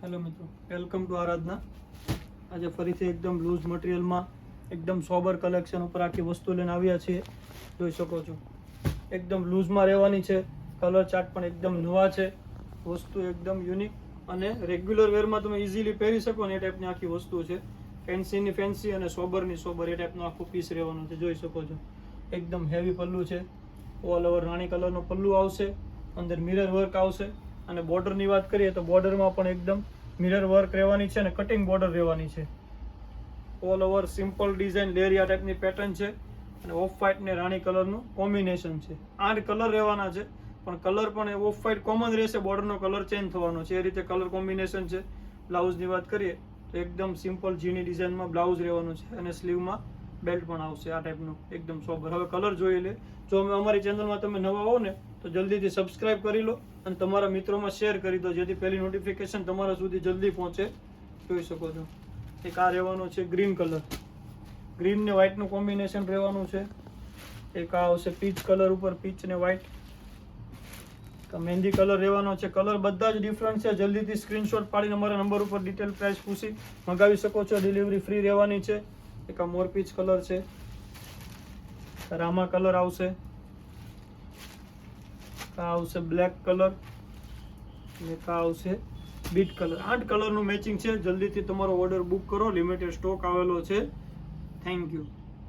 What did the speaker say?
Hello મિત્રો welcome to આરાધના આજે ફરીથી એકદમ લૂઝ મટીરિયલમાં એકદમ સોબર કલેક્શન ઉપર આખી વસ્તુ લઈને આવ્યા છીએ. જોઈ શકો છો. એકદમ લૂઝમાં રહેવાની છે. કલર ચાર્ટ પણ એકદમ નવા છે. વસ્તુ એકદમ યુનિક અને રેગ્યુલર વેરમાં તમે ઇઝીલી પહેરી શકો ને એ ટાઈપની આખી વસ્તુ છે. ફેન્સીની ફેન્સી અને સોબરની સોબર એ ટાઈપનું આખું પીસ રહેવાનું છે. જોઈ શકો છો. એકદમ હેવી પલ્લું છે. ઓલ ઓવર રાણી કલરનો પલ્લું આવશે. અંદર મિરર વર્ક આવશે. અને બોર્ડરની વાત કરીએ તો બોર્ડરમાં પણ એકદમ મિરર વર્ક રહેવાની છે અને કટિંગ બોર્ડર રહેવાની છે. ઓલ ઓવર સિમ્પલ ડિઝાઇન લેરિયા ટાઈપની પેટર્ન છે અને ઓફ વ્હાઇટ ને રાણી કલરનું કોમ્બિનેશન છે. આઠ કલર રહેવાના છે, પણ કલર પણ ઓફ વ્હાઇટ કોમન રહેશે બોર્ડરનો કલર ચેન્જ થવાનો છે. એ રીતે કલર કોમ્બિનેશન છે. બ્લાઉઝની વાત કરીએ તો એકદમ સિમ્પલ જીની ડિઝાઇનમાં બ્લાઉઝ રહેવાનું છે અને સ્લીવમાં બેલ્ટ પણ આવશે આ ટાઈપનું એકદમ સોબર હવે કલર જોઈ લે. જો અમે અમારી ચેનલમાં તમે નવા હો ને તો જલ્દીથી સબસ્ક્રાઇબ કરી લો અને તમારા મિત્રોમાં શેર કરી દો, જેથી પહેલી નોટિફિકેશન તમારા સુધી જલ્દી પહોંચે. જોઈ શકો છો. એક આ રહેવાનો છે ગ્રીન કલર ગ્રીન ને વ્હાઇટનું કોમ્બિનેશન રહેવાનું છે. એક આ આવશે પીચ કલર ઉપર પીચ ને વ્હાઇટ મહેંદી કલર રહેવાનો છે. કલર બધા જ ડિફરન્ટ છે. જલ્દીથી સ્ક્રીનશોટ પાડીને અમારા નંબર ઉપર ડિટેલ પ્રાઇસ પૂછી મંગાવી શકો છો. ડિલિવરી ફ્રી રહેવાની છે. એક આ મોર પીચ કલર છે. રામા કલર આવશે. આ આવશે બ્લેક કલર ને આ આવશે બીટ કલર આઠ કલરનું મેચિંગ છે. જલ્દીથી તમારો ઓર્ડર બુક કરો. લિમિટેડ સ્ટોક આવેલો છે. Thank you